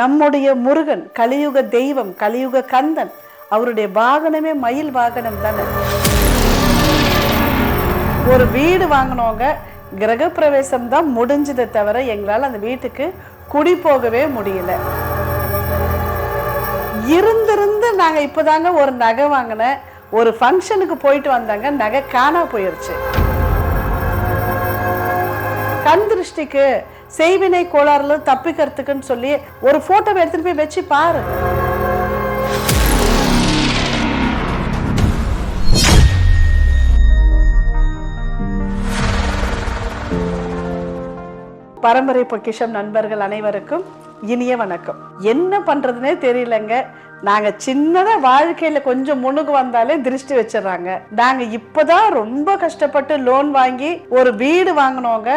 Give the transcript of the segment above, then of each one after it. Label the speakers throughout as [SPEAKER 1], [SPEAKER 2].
[SPEAKER 1] நம்முடைய முருகன் கலியுக தெய்வம் கலியுக கந்தன் அவருடைய வாகனமே மயில் வாகனம் தானே. ஒரு வீடு வாங்கினவங்க கிரகப்பிரவேசம் தான் முடிஞ்சதை தவிர எங்களால் அந்த வீட்டுக்கு குடி போகவே முடியல. இருந்திருந்து நாங்க இப்போதாங்க ஒரு நகை வாங்கினேன். ஒரு ஃபங்க்ஷனுக்கு போயிட்டு வந்தாங்க நகை காணா போயிருச்சு. கண் திருஷ்டிக்கு செய்வினை கோளாறுல தப்பிக்கிறதுக்குன்னு சொல்லி ஒரு போட்டோவை எடுத்துட்டு போய் வச்சு பாரு. பரம்பரை பொக்கிஷம் நண்பர்கள் அனைவருக்கும் இனிய வணக்கம். என்ன பண்றதுனே தெரியலங்க. நாங்க சின்னதா வாழ்க்கையில கொஞ்சம் முன்னுக்கு வந்தாலே திருஷ்டி வச்சிடறாங்க. நாங்க இப்பதான் ரொம்ப கஷ்டப்பட்டு லோன் வாங்கி ஒரு வீடு வாங்கினவங்க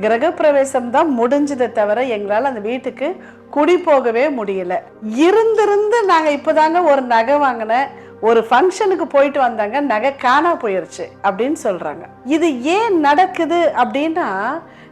[SPEAKER 1] கிரகப்பிரவேசம் தான் முடிஞ்சதை தவிர எங்களால் அந்த வீட்டுக்கு குடி போகவே முடியல. இருந்திருந்து நாங்கள் இப்போதாங்க ஒரு நகை வாங்கினேன் ஒரு ஃபங்க்ஷனுக்கு போயிட்டு வந்தாங்க நகை காணா போயிருச்சு அப்படின்னு சொல்கிறாங்க இது ஏன் நடக்குது அப்படின்னா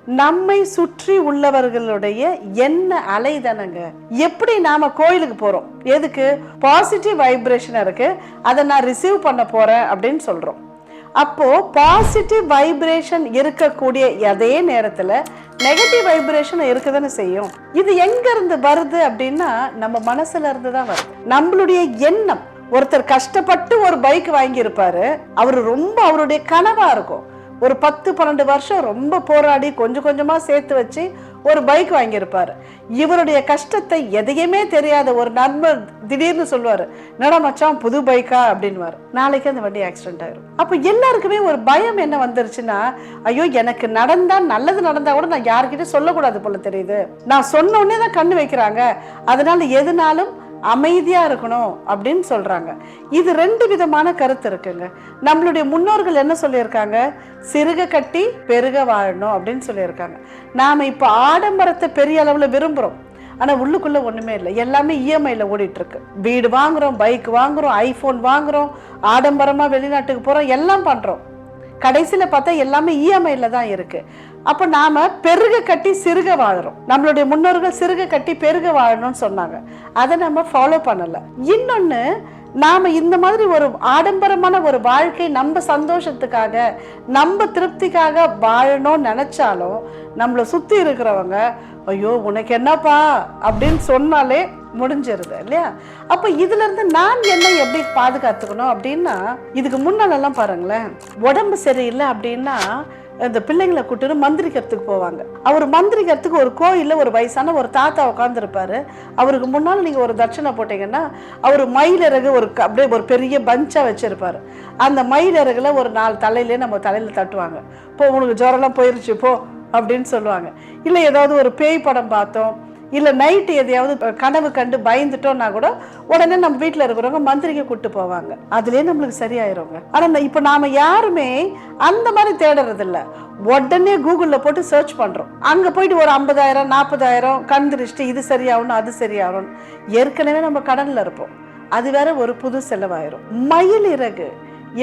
[SPEAKER 1] நம்மை சுற்றி உள்ளவர்களுடைய என்ன அலைதானங்க எப்படி நாம கோயிலுக்கு போறோம்? எதுக்கு? பாசிட்டிவ் வைப்ரேஷன் இருக்கு. அதை நான் ரிசீவ் பண்ண போறேன் அப்படின்னு சொல்றோம். அப்போ பாசிட்டிவ் வைப்ரேஷன் இருக்கக்கூடிய அதே நேரத்துல நெகட்டிவ் வைப்ரேஷன் இருக்குதானே செய்யும். இது எங்க இருந்து வருது அப்படின்னா நம்ம மனசுல இருந்து தான் வருது. நம்மளுடைய எண்ணம். ஒருத்தர் கஷ்டப்பட்டு ஒரு பைக் வாங்கியிருப்பாரு. அவர் ரொம்ப அவருடைய கனவா இருக்கும். ஒரு பத்து பன்னெண்டு வருஷம் ரொம்ப போராடி கொஞ்சம் கொஞ்சமாக சேர்த்து வச்சு ஒரு பைக் வாங்கியிருப்பார். இவருடைய கஷ்டத்தை எதையுமே தெரியாத ஒரு நண்பர் திடீர்னு சொல்லுவார் என்னடா மச்சான் புது பைக்கா? அப்படின்வார் நாளைக்கு அந்த வண்டி ஆக்சிடென்ட் ஆயிரும். அப்போ எல்லாருக்குமே ஒரு பயம் என்ன வந்துருச்சுன்னா ஐயோ எனக்கு நடந்தா நல்லது நடந்தா கூட நான் யார்கிட்ட சொல்லக்கூடாது போல தெரியுது. நான் சொன்ன உடனே தான் கண்ணு வைக்கிறாங்க. அதனால எதுனாலும் அமைதியா இருக்கணும் அப்படின்னு சொல்றாங்க. இது ரெண்டு விதமான கருத்து இருக்குங்க. நம்மளுடைய முன்னோர்கள் என்ன சொல்லியிருக்காங்க? சிறுக கட்டி பெருக வாழணும் அப்படின்னு சொல்லியிருக்காங்க. நாம இப்போ ஆடம்பரத்தை பெரிய அளவுல விரும்புறோம். ஆனால் உள்ளுக்குள்ள ஒன்றுமே இல்லை. எல்லாமே இஎம்ஐல ஓடிட்டுருக்கு. வீடு வாங்குகிறோம் பைக் வாங்குகிறோம் ஐஃபோன் வாங்குகிறோம் ஆடம்பரமாக வெளிநாட்டுக்கு போகிறோம் எல்லாம் பண்ணுறோம் கடைசியில் பார்த்தா எல்லாமே இஎம்ஐயில் தான் இருக்குது அப்போ நாம் பெருக கட்டி சிறுக வாழறோம். நம்மளுடைய முன்னோர்கள் சிறுக கட்டி பெருக வாழணும்னு சொன்னாங்க. அதை நம்ம ஃபாலோ பண்ணலை. இன்னொன்று நாம் இந்த மாதிரி ஒரு ஆடம்பரமான ஒரு வாழ்க்கை நம்ம சந்தோஷத்துக்காக நம்ம திருப்திக்காக வாழணும்னு நினச்சாலும் நம்மளை சுற்றி இருக்கிறவங்க ஐயோ உனக்கு என்னப்பா? அப்படின்னு சொன்னாலே முடிஞ்சிருது இல்லையா? அப்போ இதுலேருந்து நான் என்ன எப்படி பாதுகாத்துக்கணும் அப்படின்னா இதுக்கு முன்னாலெல்லாம் பாருங்களேன் உடம்பு சரியில்லை அப்படின்னா இந்த பிள்ளைங்களை கூட்டிட்டு மந்திரிக்கிறதுக்கு போவாங்க. அவர் மந்திரிக்கிறதுக்கு ஒரு கோயிலில் ஒரு வயசான ஒரு தாத்தா உட்காந்துருப்பாரு அவருக்கு முன்னால் நீங்கள் ஒரு தட்சணை போட்டீங்கன்னா அவர் மயிலிறகு ஒரு க- அப்படியே ஒரு பெரிய பஞ்சாக வச்சுருப்பார். அந்த மயிலிறகுல ஒரு நாலு தலையிலே நம்ம தலையில் தட்டுவாங்க. போ உனக்கு ஜுரம்லாம் போயிருச்சு போ அப்படின்னு சொல்லுவாங்க. இல்லை ஏதாவது ஒரு பேய் படம் பார்த்தோம். இல்லை நைட்டு எதையாவது கனவு கண்டு பயந்துட்டோம்னா கூட உடனே நம்ம வீட்டில் இருக்கிறவங்க மந்திரிக்க கூப்பிட்டு போவாங்க. அதுலேயே நம்மளுக்கு சரியாயிருங்க. ஆனால் இப்போ நாம் யாருமே அந்த மாதிரி தேடுறதில்ல. உடனே கூகுளில் போட்டு சர்ச் பண்ணுறோம் அங்கே போயிட்டு ஒரு ஐம்பதாயிரம் நாற்பதாயிரம் கண் திருஷ்டி இது சரியாகணும் அது சரியாகணும். ஏற்கனவே நம்ம கடனில் இருப்போம். அது வேற ஒரு புது செலவாயிரும். மயில் இறகு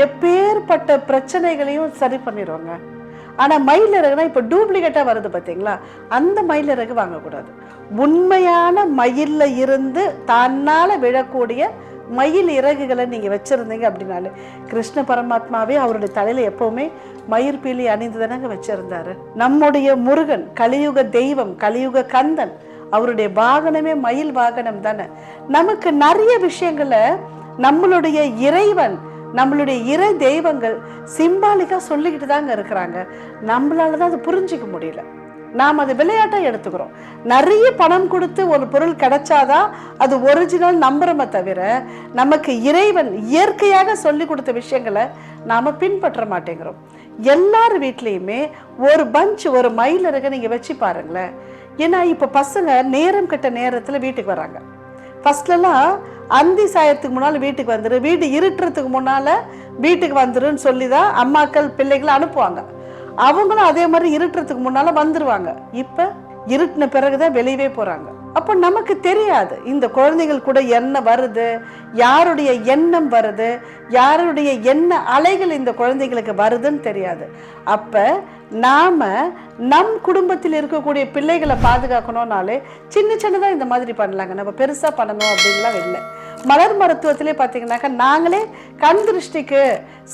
[SPEAKER 1] எப்பேற்பட்ட பிரச்சனைகளையும் சரி பண்ணிடுவாங்க ஆனால் மயில் இறகுனா இப்போ டூப்ளிகேட்டாக வருது பார்த்தீங்களா அந்த மயில் இறகு வாங்கக்கூடாது. உண்மையான மயிலில் இருந்து தன்னால் விழக்கூடிய மயில் இறகுகளை நீங்கள் வச்சுருந்தீங்க அப்படின்னாலே கிருஷ்ண பரமாத்மாவே அவருடைய தலையில் எப்போவுமே மயிர் பீலி அணிந்து தானங்க வச்சுருந்தாரு. நம்முடைய முருகன் கலியுக தெய்வம் கலியுக கந்தன் அவருடைய வாகனமே மயில் வாகனம் தானே. நமக்கு நிறைய விஷயங்களை நம்மளுடைய இறைவன் நம்மளுடைய இறை தெய்வங்கள் சிம்பாலிக்காக சொல்லிக்கிட்டு தாங்க இருக்கிறாங்க. நம்மளால தான் அதை புரிஞ்சிக்க முடியல. நாம் அது விளையாட்டாக எடுத்துக்கிறோம். நிறைய பணம் கொடுத்து ஒரு பொருள் கிடைச்சாதான் அது ஒரிஜினல் நம்புறோமே தவிர நமக்கு இறைவன் இயற்கையாக சொல்லி கொடுத்த விஷயங்களை நாம் பின்பற்ற மாட்டேங்கிறோம். எல்லார் வீட்லேயுமே ஒரு பஞ்ச் ஒரு மயில் இருக்க வச்சு பாருங்களேன். ஏன்னா இப்போ பசங்க நேரம் கிட்ட நேரத்தில் வீட்டுக்கு வராங்க. ஃபர்ஸ்ட்லலாம் அந்தி சாயத்துக்கு முன்னால் வீட்டுக்கு வந்துடு வீடு இருட்டுறதுக்கு முன்னால் வீட்டுக்கு வந்துருன்னு சொல்லி தான் அம்மாக்கள் பிள்ளைகளை அனுப்புவாங்க. அவங்களும் அதே மாதிரி இருட்டுறதுக்கு முன்னால் வந்துடுவாங்க இப்போ இருட்டின பிறகு தான் வெளியவே போகிறாங்க அப்போ நமக்கு தெரியாது. இந்த குழந்தைகள் கூட என்ன வருது? யாருடைய எண்ணம் வருது? யாருடைய என்ன அலைகள் இந்த குழந்தைகளுக்கு வருதுன்னு தெரியாது. அப்ப நாம நம் குடும்பத்தில் இருக்கக்கூடிய பிள்ளைகளை பாதுகாக்கணும்னாலே சின்ன சின்னதாக இந்த மாதிரி பண்ணலாங்க. நம்ம பெருசா பண்ணணும் அப்படின்லாம் இல்லை. மலர் மருத்துவத்திலே பார்த்தீங்கன்னாக்கா நாங்களே கண் திருஷ்டிக்கு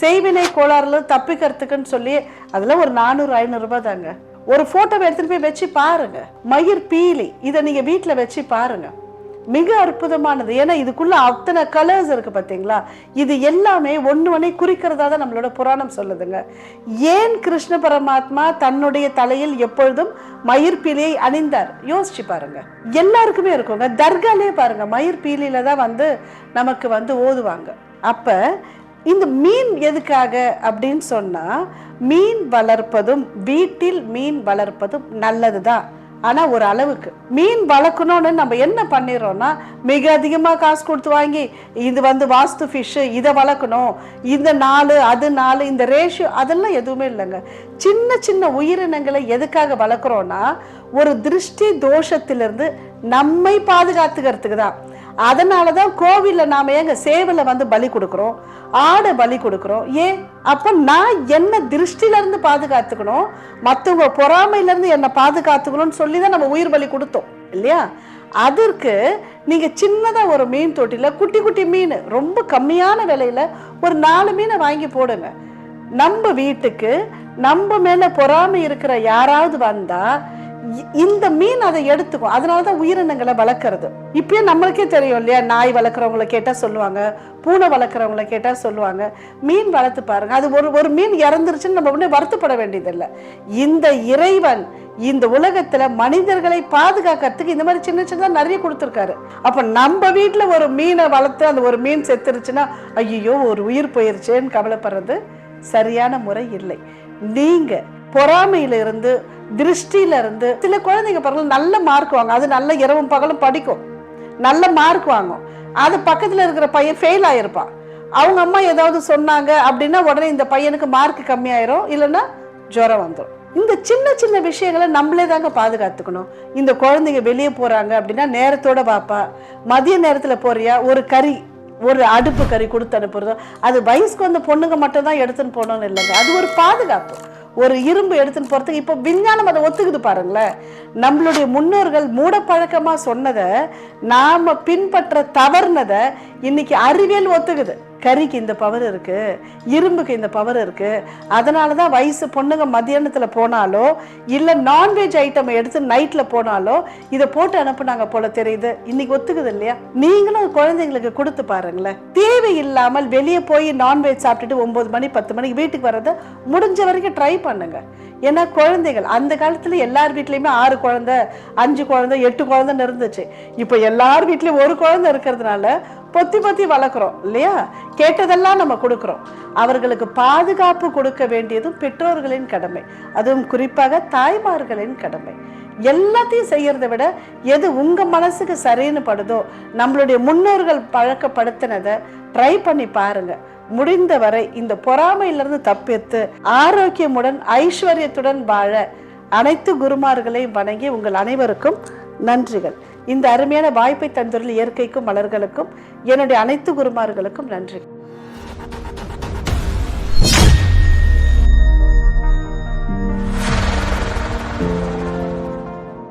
[SPEAKER 1] செய்வினை கோளாறுல தப்பிக்கிறதுக்குன்னு சொல்லி அதெல்லாம் ஒரு நானூறு ஐநூறுரூபா தாங்க. ஒரு ஃபோட்டோவை எடுத்துகிட்டு போய் வச்சு பாருங்க. மயிர் பீலி. இதை நீங்கள் வீட்டில் வச்சு பாருங்க. மிக அற்புதமானது. ஏன்னா இதுக்குள்ள அத்தனை கலர்ஸ் இருக்கு பார்த்தீங்களா இது எல்லாமே ஒன்று ஒன்னே குறிக்கிறதா தான் நம்மளோட புராணம் சொல்லுதுங்க. ஏன் கிருஷ்ண பரமாத்மா தன்னுடைய தலையில் எப்பொழுதும் மயிர் பீலியை அணிந்தார்? யோசிச்சு பாருங்க. எல்லாருக்குமே இருக்குங்க. தர்காலே பாருங்க. மயிர் பீலியில தான் வந்து நமக்கு வந்து ஓதுவாங்க. அப்போ இந்த மீன் எதுக்காக அப்படின்னு சொன்னால் மீன் வளர்ப்பதும் வீட்டில் மீன் வளர்ப்பதும் நல்லது தான் ஆனால் ஒரு அளவுக்கு. மீன் வளர்க்கணும்னு நம்ம என்ன பண்ணிடுறோம்னா மிக அதிகமாக காசு கொடுத்து வாங்கி இது வந்து வாஸ்து ஃபிஷ்ஷு இதை வளர்க்கணும். இந்த நாலு அது நாலு இந்த ரேஷியோ அதெல்லாம் எதுவுமே இல்லைங்க. சின்ன சின்ன உயிரினங்களை எதுக்காக வளர்க்குறோன்னா ஒரு திருஷ்டி தோஷத்திலிருந்து நம்மை பாதுகாத்துக்கிறதுக்கு தான். அதனால தான் கோவிலில் நாம் ஏங்க சேவலை வந்து பலி கொடுக்குறோம். ஆடை பலி கொடுக்குறோம். ஏன்? அப்போ நான் என்ன திருஷ்டிலேருந்து பாதுகாத்துக்கணும்? மற்றவங்க பொறாமையிலேருந்து என்னை பாதுகாத்துக்கணும்னு சொல்லி தான் நம்ம உயிர் பலி கொடுத்தோம். இல்லையா? அதற்கு நீங்க சின்னதா ஒரு மீன் தொட்டில குட்டி குட்டி மீன் ரொம்ப கம்மியான விலையில ஒரு நாலு மீனை வாங்கி போடுங்க. நம்ம வீட்டுக்கு நம்ம மேல பொறாமை இருக்கிற யாராவது வந்தா இந்த மீன் அதை எடுத்துக்கும். அதனாலதான் உயிரினங்களை வளர்க்கறது. இப்பயே நம்மளுக்கே தெரியும் இல்லையா? நாய் வளர்க்குறவங்கள கேட்டா சொல்லுவாங்க. பூனை வளர்க்குறவங்கள கேட்டா சொல்லுவாங்க. மீன் வளர்த்து பாருங்க. அது ஒரு ஒரு மீன் இறந்துருச்சுன்னு நம்ம உடனே வருத்தப்பட வேண்டியதில்லை. இந்த இறைவன் இந்த உலகத்துல மனிதர்களை பாதுகாக்கிறதுக்கு இந்த மாதிரி சின்ன சின்னதாக நிறைய கொடுத்துருக்காரு. அப்ப நம்ம வீட்டில் ஒரு மீனை வளர்த்து அந்த ஒரு மீன் செத்துருச்சுன்னா ஐயோ ஒரு உயிர் போயிருச்சேன்னு கவலைப்படுறது சரியான முறை இல்லை. நீங்கள் பொறாமையில இருந்து திருஷ்டியில இருந்து சில குழந்தைங்க பாருங்க நல்ல மார்க் வாங்க அது நல்ல இரவும் பகலும் படிக்கும். நல்ல மார்க் வாங்கும். அது பக்கத்தில் இருக்கிற பையன் ஃபெயில் ஆயிருப்பான். அவங்க அம்மா ஏதாவது சொன்னாங்க அப்படின்னா உடனே இந்த பையனுக்கு மார்க் கம்மியாயிரும் இல்லைன்னா ஜுரம் வந்துடும் இந்த சின்ன சின்ன விஷயங்களை நம்மளே தாங்க பாதுகாத்துக்கணும். இந்த குழந்தைங்க வெளியே போகிறாங்க அப்படின்னா நேரத்தோட பாப்பா மதிய நேரத்தில் போறியா? ஒரு கறி ஒரு அடுப்பு கறி கொடுத்து அனுப்புறதோ அது வயசுக்கு வந்த பொண்ணுங்க மட்டும் தான் எடுத்துன்னு போகணும்னு இல்லைங்க. அது ஒரு பாதுகாப்பு. ஒரு இரும்பு எடுத்துன்னு போகிறதுக்கு இப்போ விஞ்ஞானம் அதை ஒத்துக்குது பாருங்களேன். நம்மளுடைய முன்னோர்கள் மூடப்பழக்கமாக சொன்னதை நாம் பின்பற்ற தவறுனதை இன்னைக்கு அறிவியல் ஒத்துக்குது. கறிக்கு இந்த பவர் இருக்கு இரும்புக்கு இந்த பவர் இருக்கு. அதனால தான் வயசு பொண்ணுங்க மத்தியானத்தில் போனாலோ இல்லை நான்வெஜ் ஐட்டம் எடுத்து நைட்டில் போனாலோ இதை போட்டு அனுப்புனாங்க போல தெரியுது. இன்னைக்கு ஒத்துக்குது இல்லையா? நீங்களும் குழந்தைங்களுக்கு கொடுத்து பாருங்களேன். தேவையில்லாமல் வெளியே போய் நான்வெஜ் சாப்பிட்டுட்டு ஒன்பது மணி பத்து மணிக்கு வீட்டுக்கு வர்றதை முடிஞ்ச வரைக்கும் ட்ரை பண்ணுங்க. ஏன்னா குழந்தைகள் அந்த காலத்துல எல்லார் வீட்லேயுமே ஆறு குழந்தை அஞ்சு குழந்தை எட்டு குழந்தைன்னு இருந்துச்சு. இப்போ எல்லார் வீட்லேயும் ஒரு குழந்தை இருக்கிறதுனால பொத்தி பொத்தி வளர்க்குறோம் இல்லையா? கேட்டதெல்லாம் நம்ம கொடுக்குறோம். அவர்களுக்கு பாதுகாப்பு கொடுக்க வேண்டியதும் பெற்றோர்களின் கடமை. அதுவும் குறிப்பாக தாய்மார்களின் கடமை. எல்லாத்தையும் செய்யறதை விட எது உங்க மனசுக்கு சரின்னு படுதோ நம்மளுடைய முன்னோர்கள் பழக்கப்படுத்தினதை ட்ரை பண்ணி பாருங்க. முடிந்தவரை இந்த பொறாமையிலிருந்து தப்பித்து ஆரோக்கியமுடன் ஐஸ்வர்யத்துடன் வாழ அனைத்து குருமார்களையும் வணங்கி உங்கள் அனைவருக்கும் நன்றிகள். இந்த அருமையான வாய்ப்பை தந்துள்ள இயற்கைக்கும் மலர்களுக்கும் என்னுடைய அனைத்து குருமார்களுக்கும் நன்றி.